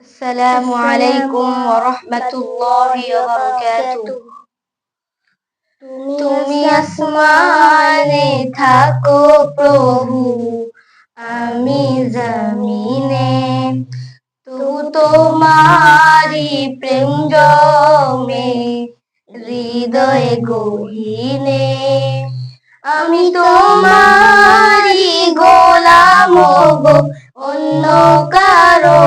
السلام عليكم ورحمة الله وبركاته তুমি আসমানে থাকো প্রভু আমি জমিনে তবু তোমারি প্রেম জমে হৃদয়ে গহীনে আমি তোমারি গোলাম গো অন্য কারো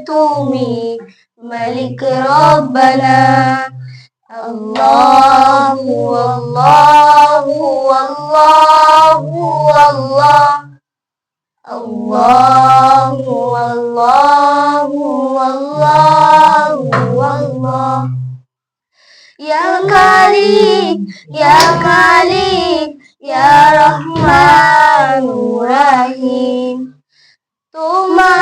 তুমি মালিক রব্বানা আল্লাহু আল্লাহু আল্লাহু আল্লাহ আল্লাহু আল্লাহু আল্লাহু আল্লাহ ইয়া মালিক ইয়া মালিক ইয়া রহমান রাহিম তোমারি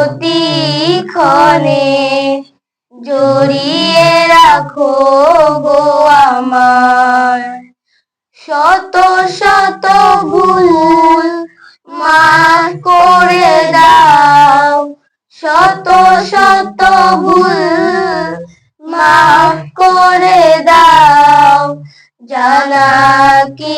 প্রতিক্ষণে জড়িয়ে রাখো গো আমার। শত শত ভুল মাফ করে দাও। শত শত ভুল মাফ করে দাও। জানা কি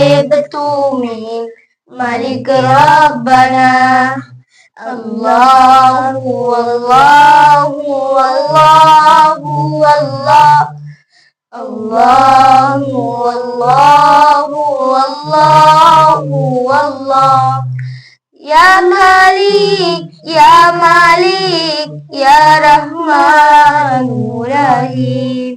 গায়েব তুমি মালিক রব্বানা আল্লাহু আল্লাহু আল্লাহু আল্লাহ আল্লাহু আল্লাহু আল্লাহু আল্লাহ ইয়া মালিক ইয়া মালিক ইয়া রহমান রহিম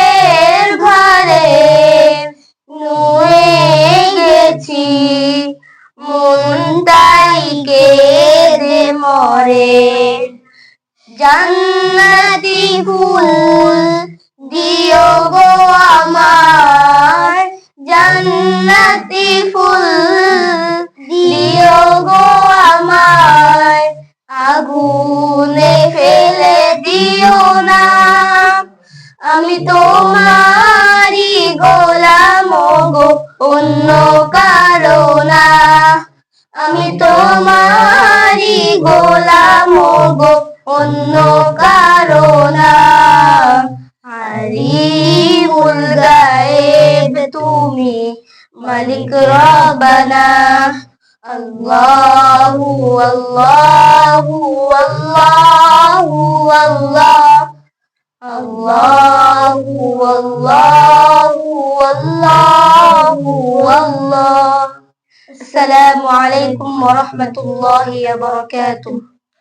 জান্নাতি ফুল দিও গো আমার। জান্নাতি ফুল দিও গো আমায় আগুনে ফেলে দিও না। আমি তোমারি গোলাম গো, অন্য কারও না। আমি তোমারি গোলাম গো অন্য কারও না আলিমুল গায়েব তুমি মালিক রবানা আল্লাহু আল্লাহু আল্লাহু আল্লাহ আল্লাহু আল্লাহু আল্লাহু আল্লাহ আসসালামু আলাইকুম ওয়া রাহমাতুল্লাহি ওয়া বারাকাতুহু